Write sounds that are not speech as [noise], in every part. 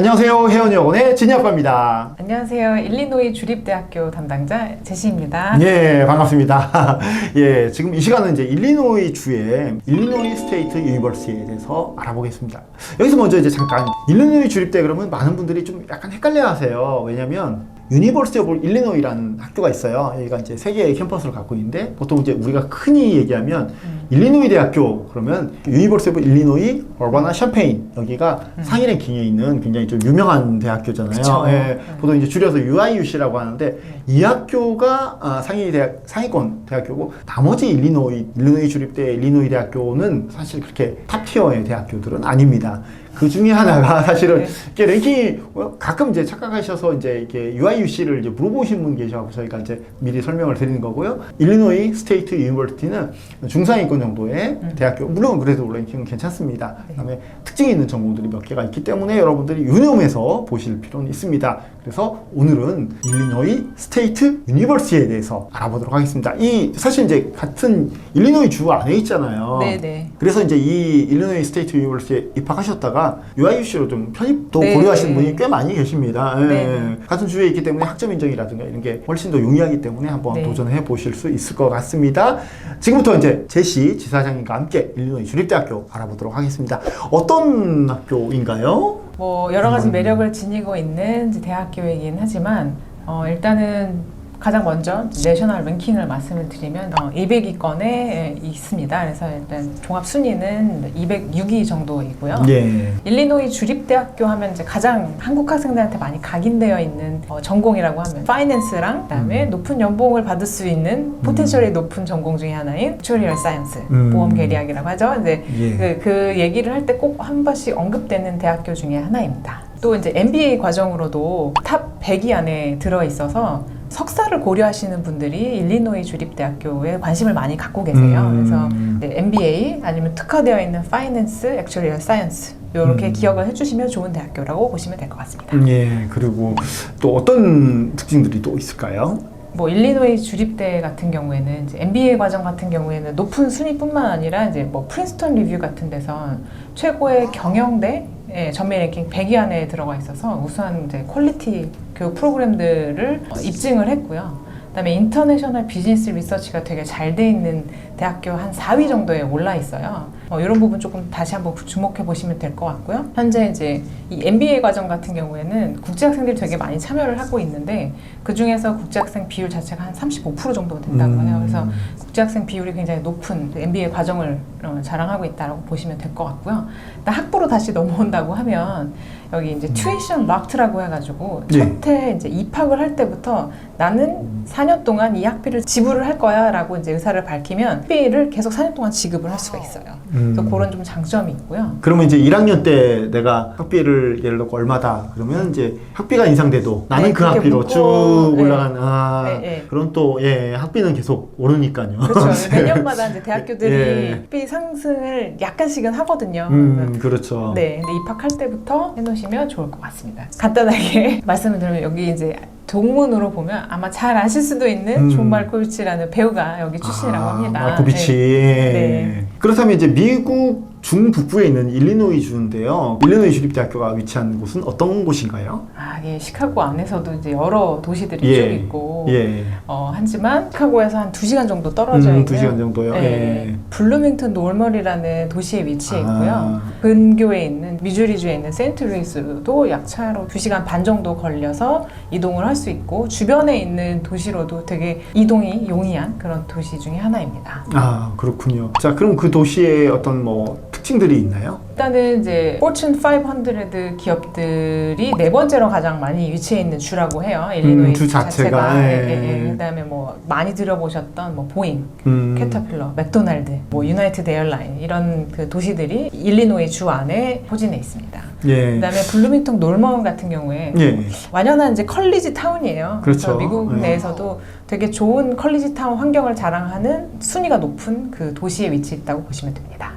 안녕하세요. 혜원여원의 진이 아빠입니다. 안녕하세요. 일리노이 주립대학교 담당자 제시입니다. 예, 반갑습니다. [laughs] 예, 지금 이 시간은 이제 일리노이 주의 일리노이 스테이트 유니버시티에 대해서 알아보겠습니다. 여기서 먼저 이제 잠깐 일리노이 주립대 그러면 많은 분들이 좀 약간 헷갈려 하세요. 왜냐면 유니버시티 오브 일리노이라는 학교가 있어요. 여기가 이제 세 개의 캠퍼스를 갖고 있는데 보통 이제 우리가 흔히 얘기하면 음. 일리노이 대학교 그러면 유니버시티 오브 일리노이 어바나 샴페인 여기가 음. 상위 랭킹에 있는 굉장히 좀 유명한 대학교잖아요. 예, 네. 보통 이제 줄여서 UIUC라고 하는데 이 학교가 아, 상위 대학 상위권 대학교고 나머지 일리노이 일리노이 주립대 일리노이 대학교는 사실 그렇게 탑 티어의 대학교들은 아닙니다. 그 중에 하나가 사실은 네. 이게 랭킹이 어, 가끔 이제 착각하셔서 이제 이렇게 UIUC를 이제 물어보신 분 계셔서 저희가 이제 미리 설명을 드리는 거고요. 일리노이 스테이트 유니버시티는 중상위권 정도의 음. 대학교 물론 그래도 랭킹은 괜찮습니다. 그다음에 특징이 있는 전공들이 몇 개가 있기 때문에 여러분들이 유념해서 보실 필요는 있습니다. 그래서 오늘은 일리노이 스테이트 유니버시티에 대해서 알아보도록 하겠습니다. 이 사실 이제 같은 일리노이 주 안에 있잖아요. 네네. 그래서 이제 이 일리노이 스테이트 유니버시티에 입학하셨다가 UIUC로 좀 편입도 네. 고려하시는 분이 꽤 많이 계십니다. 예. 네. 같은 주에 있기 때문에 학점 인정이라든가 이런 게 훨씬 더 용이하기 때문에 한번 네. 도전해 보실 수 있을 것 같습니다. 지금부터 이제 제시 지사장님과 함께 일리노이 주립대학교 알아보도록 하겠습니다. 어떤 학교인가요? 뭐 여러 가지 음. 매력을 지니고 있는 대학교이긴 하지만 어, 일단은 가장 먼저 내셔널 랭킹을 말씀을 드리면 어, 200위권에 있습니다. 그래서 일단 종합 순위는 206위 정도이고요. 예. 일리노이 주립대학교 하면 이제 가장 한국 학생들한테 많이 각인되어 있는 어, 전공이라고 하면 파이낸스랑 그다음에 음. 높은 연봉을 받을 수 있는 포텐셜이 높은 전공 중에 하나인 액추리얼 사이언스 음. 보험 계리학이라고 하죠. 이제 예. 그, 그 얘기를 할 때 꼭 한 번씩 언급되는 대학교 중에 하나입니다. 또 이제 MBA 과정으로도 탑 100위 안에 들어 있어서 석사를 고려하시는 분들이 일리노이 주립대학교에 관심을 많이 갖고 계세요. 음. 그래서 MBA 아니면 특화되어 있는 파이낸스, 액추리얼 사이언스 이렇게 음. 기억을 해주시면 좋은 대학교라고 보시면 될 것 같습니다. 예. 그리고 또 어떤 특징들이 또 있을까요? 뭐 일리노이 주립대 같은 경우에는 이제 MBA 과정 같은 경우에는 높은 순위뿐만 아니라 이제 뭐 프린스턴 리뷰 같은 데서 최고의 경영대 예, 전매 랭킹 100위 안에 들어가 있어서 우수한 이제 퀄리티 교육 프로그램들을 어, 입증을 했고요. 그다음에 인터내셔널 비즈니스 리서치가 되게 잘 돼 있는 대학교 한 4위 정도에 올라 있어요. 어, 이런 부분 조금 다시 한번 주목해 보시면 될 것 같고요. 현재 이제 이 MBA 과정 같은 경우에는 국제 학생들이 되게 많이 참여를 하고 있는데 그 중에서 국제 학생 비율 자체가 한 35% 정도 된다고 음. 해요. 그래서 국제 학생 비율이 굉장히 높은 MBA 과정을 어, 자랑하고 있다고 보시면 될 것 같고요. 일단 학부로 다시 넘어온다고 하면 여기 이제 튜이션 락트라고 해가지고 음. 예. 첫해 이제 입학을 할 때부터 나는 4년 동안 이 학비를 지불을 할 거야라고 이제 의사를 밝히면 학비를 계속 4년 동안 지급을 할 수가 있어요. 그래서 음. 그런 좀 장점이 있고요. 그러면 이제 1학년 때 내가 학비를 예를 들어 얼마다 그러면 이제 학비가 인상돼도 나는 네, 그 그렇게 학비로 묻고, 쭉 네. 올라간 아 네, 네. 그런 또 예 학비는 계속 오르니까요. 그렇죠. [laughs] 매년마다 이제 대학교들이 예. 학비 상승을 약간씩은 하거든요. 음 그렇죠. 네, 근데 입학할 때부터 해놓으 시면 좋을 것 같습니다. 간단하게 [laughs] 말씀을 드리면 여기 이제 동문으로 보면 아마 잘 아실 수도 있는 음. 존 말코비치라는 배우가 여기 출신이라고 아, 합니다. 마코비치. 네. 그렇다면 이제 미국 중북부에 있는 일리노이 주인데요. 일리노이 주립대학교가 위치한 곳은 어떤 곳인가요? 아, 예, 시카고 안에서도 이제 여러 도시들이 예. 쭉 있고, 예. 어, 하지만 시카고에서 한 2시간 정도 떨어져 음, 있는 두 시간 정도요. 예, 예. 블루밍턴 노멀이라는 도시에 위치해 있고요. 아. 근교에 있는 미주리주에 있는 세인트루이스도 약 차로 2시간 반 정도 걸려서 이동을 할수 있고 주변에 있는 도시로도 되게 이동이 용이한 그런 도시 중에 하나입니다. 아 그렇군요. 자 그럼 그 도시에 어떤 뭐 특징들이 있나요? 일단은 이제 Fortune 500 기업들이 네 번째로 가장 많이 위치해 있는 주라고 해요. 일리노이 음, 주 자체가, 예, 예. 예, 예. 그다음에 뭐 많이 들어보셨던 뭐 보잉, 음. 캐터필러, 맥도날드, 뭐 유나이티드 에어라인 이런 그 도시들이 일리노이 주 안에 포진해 있습니다. 예. 그다음에 블루밍턴 놀먼 같은 경우에 예. 완연한 이제 컬리지 타운이에요. 그렇죠. 그래서 미국 네. 내에서도 되게 좋은 컬리지 타운 환경을 자랑하는 순위가 높은 그 도시에 위치해 있다고 보시면 됩니다.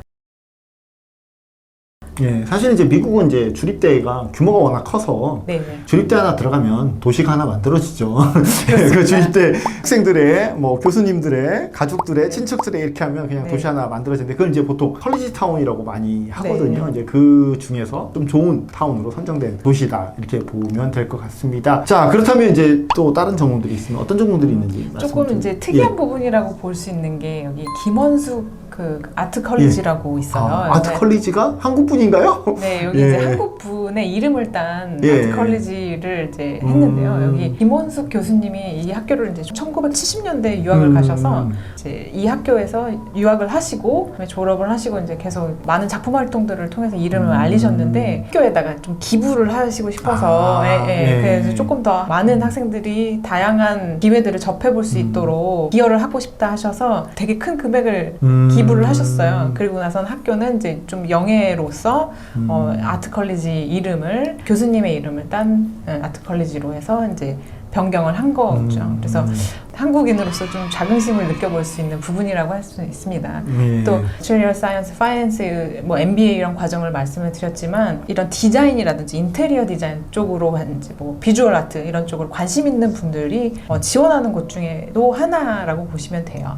예, 사실 이제 미국은 이제 주립대가 규모가 워낙 커서 네, 네. 주립대 하나 들어가면 도시가 하나 만들어지죠. [laughs] 그 주립대 학생들의 뭐 교수님들의 가족들의 친척들의 이렇게 하면 그냥 네. 도시 하나 만들어지는데 그걸 이제 보통 컬리지 타운이라고 많이 하거든요. 네. 이제 그 중에서 좀 좋은 타운으로 선정된 도시다 이렇게 보면 될 것 같습니다. 자 그렇다면 이제 또 다른 전공들이 있으면 어떤 전공들이 있는지 말씀 조금 좀- 이제 특이한 예. 부분이라고 볼 수 있는 게 여기 김원숙 그 아트 컬리지라고 있어요. 아, 아트 네. 컬리지가 한국 분인가요? 네, [laughs] 여기 예. 이제 한국 분의 이름을 딴 예. 아트 컬리지를 이제 했는데요. 음. 여기 김원숙 교수님이 이 학교를 이제 1970년대 유학을 음. 가셔서 이제 이 학교에서 유학을 하시고 그다음에 졸업을 하시고 이제 계속 많은 작품 활동들을 통해서 이름을 음. 알리셨는데 학교에다가 좀 기부를 하시고 싶어서 아, 예, 예. 예. 그래서 조금 더 많은 학생들이 다양한 기회들을 접해볼 수 음. 있도록 기여를 하고 싶다 하셔서 되게 큰 금액을 음. 기부를 하셨어요. 그리고 나선 학교는 이제 좀 영예로서 음. 어, 아트 컬리지 이름을 교수님의 이름을 딴 어, 아트 컬리지로 해서 이제 변경을 한 거죠. 음. 그래서 한국인으로서 좀 자긍심을 느껴볼 수 있는 부분이라고 할 수 있습니다. 예. 또 Material Science, Finance, 뭐 MBA 이런 과정을 말씀을 드렸지만 이런 디자인이라든지 인테리어 디자인 쪽으로 이제 뭐 비주얼 아트 이런 쪽으로 관심 있는 분들이 어, 지원하는 곳 중에도 하나라고 보시면 돼요.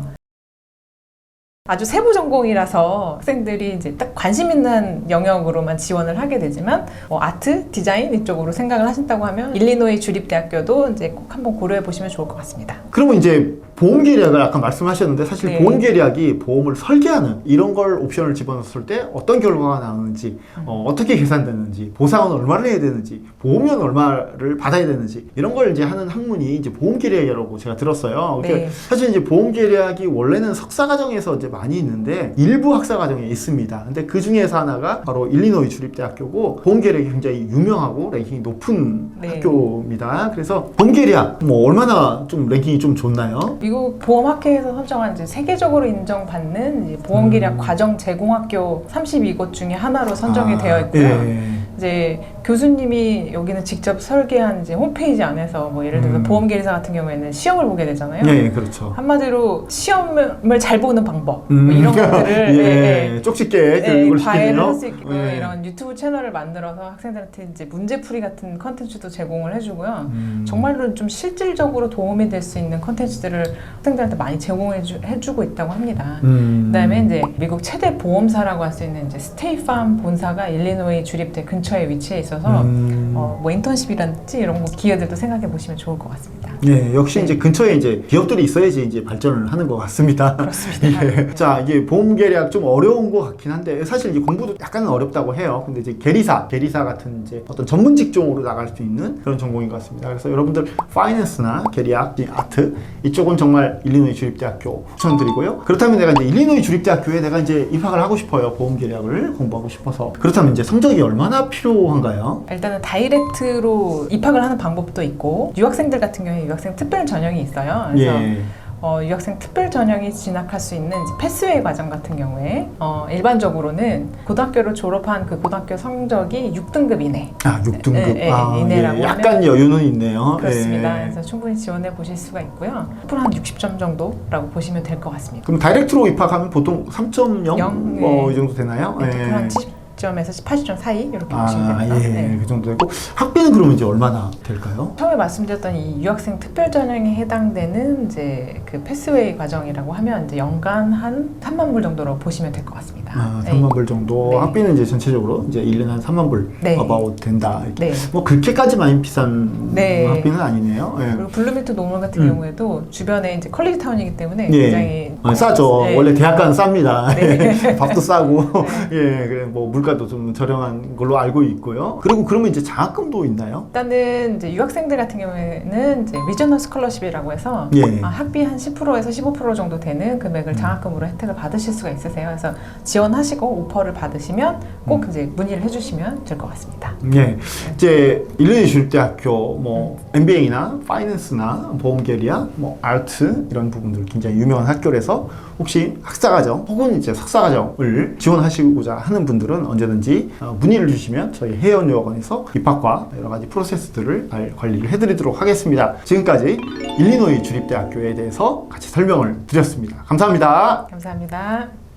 아주 세부 전공이라서 학생들이 이제 딱 관심 있는 영역으로만 지원을 하게 되지만 뭐 아트, 디자인 이쪽으로 생각을 하신다고 하면 일리노이 주립대학교도 이제 꼭 한번 고려해 보시면 좋을 것 같습니다. 그러면 이제 보험 계약을 아까 말씀하셨는데 사실 네. 보험 계약이 보험을 설계하는 이런 걸 옵션을 집어넣었을 때 어떤 결과가 나오는지 어, 떻게 계산되는지 보상은 얼마를 해야 되는지 보험료는 얼마를 받아야 되는지 이런 걸 이제 하는 학문이 이제 보험 계약이라고 제가 들었어요. 그러니까 네. 사실 이제 보험 계약이 원래는 석사 과정에서 이제 많이 있는데 일부 학사 과정에 있습니다. 근데 그 중에서 하나가 바로 일리노이 주립대학교고 보험 계약이 굉장히 유명하고 랭킹이 높은 네. 학교입니다. 그래서 보험 계약 뭐 얼마나 좀 랭킹이 좀 좋나요? 미국 보험학회에서 선정한 이제 세계적으로 인정받는 이제 보험계약 음. 과정 제공학교 32곳 중에 하나로 선정이 아, 되어 있고요. 예. 이제 교수님이 여기는 직접 설계한 이제 홈페이지 안에서 뭐 예를 들어서 음. 보험계리사 같은 경우에는 시험을 보게 되잖아요. 예, 그렇죠. 한마디로 시험을 잘 보는 방법 뭐 음. 이런 [laughs] 것들을 예, 예, 예. 쪽집게 예, 그걸 과외를 시키네요. 할수 있게끔 예. 이런 유튜브 채널을 만들어서 학생들한테 이제 문제풀이 같은 컨텐츠도 제공을 해주고요. 음. 정말로 좀 실질적으로 도움이 될 수 있는 컨텐츠들을 학생들한테 많이 제공해 주고 있다고 합니다. 음. 그다음에 이제 미국 최대 보험사라고 할 수 있는 이제 스테이팜 본사가 일리노이 주립대 근처에 위치해 있어 서 음. 어, 뭐 인턴십이라든지 이런 거 기회들도 생각해 보시면 좋을 것 같습니다. 예, 역시 네. 이제 근처에 이제 기업들이 있어야지 이제 발전을 하는 것 같습니다. 그렇습니다. [laughs] 예. 자, 이게 보험 계약 좀 어려운 것 같긴 한데 사실 이제 공부도 약간은 어렵다고 해요. 근데 이제 계리사, 계리사 같은 이제 어떤 전문 직종으로 나갈 수 있는 그런 전공인 것 같습니다. 그래서 여러분들 파이낸스나 계리학, 아트 이쪽은 정말 일리노이 주립대학교 추천드리고요. 그렇다면 내가 이제 일리노이 주립대학교에 내가 이제 입학을 하고 싶어요. 보험 계약을 공부하고 싶어서. 그렇다면 이제 성적이 얼마나 필요한가요? 일단은 다이렉트로 입학을 하는 방법도 있고 유학생들 같은 경우에 유학생 특별 전형이 있어요. 그래서 예. 어, 유학생 특별 전형이 진학할 수 있는 이제 패스웨이 과정 같은 경우에 어, 일반적으로는 고등학교를 졸업한 그 고등학교 성적이 6등급 이내 아, 6등급. 예, 예, 아, 이내라고 예. 약간 여유는 있네요. 그렇습니다. 예. 그래서 충분히 지원해 보실 수가 있고요. 앞으로 한 60점 정도라고 보시면 될 것 같습니다. 그럼 다이렉트로 입학하면 보통 3.0 영, 뭐 예. 이 정도 되나요? 네, 예. 보통 한70 점에서 80점 사이 이렇게 보시면 아, 됩니다. 예, 네. 그 정도 되고 학비는 그러면 이제 얼마나 될까요? 처음에 말씀드렸던 이 유학생 특별 전형에 해당되는 이제 그 패스웨이 과정이라고 하면 이제 연간 한 3만 불 정도로 보시면 될 것 같습니다. 아, 네. 3만 불 정도. 네. 학비는 이제 전체적으로 이제 1년에 한 3만 불 네. about 된다. 이렇게. 네. 뭐 그렇게까지 많이 비싼 네. 학비는 아니네요. 예. 그리고 블루미트 노멀 같은 음. 경우에도 주변에 이제 컬리지 타운이기 때문에 예. 굉장히 어, 싸죠. 네. 원래 대학가는 쌉니다. 네. [laughs] 밥도 싸고, [laughs] 예, 그래 뭐 물가 도 좀 저렴한 걸로 알고 있고요. 그리고 그러면 이제 장학금도 있나요? 일단은 이제 유학생들 같은 경우에는 이제 리저널 스컬러십이라고 해서 예. 아, 학비 한 10%에서 15% 정도 되는 금액을 장학금으로 혜택을 받으실 수가 있으세요. 그래서 지원하시고 오퍼를 받으시면 꼭 음. 이제 문의를 해주시면 될 것 같습니다. 예, 이제 일리노이 주립대학교 뭐 MBA나 파이낸스나 보험계리야, 뭐 아트 이런 부분들 굉장히 유명한 학교라서 혹시 학사과정 혹은 이제 석사과정을 지원하시고자 하는 분들은 언제든지 어, 문의를 주시면 저희 해연여학원에서 입학과 여러 가지 프로세스들을 잘 관리를 해드리도록 하겠습니다. 지금까지 일리노이 주립대학교에 대해서 같이 설명을 드렸습니다. 감사합니다. 감사합니다.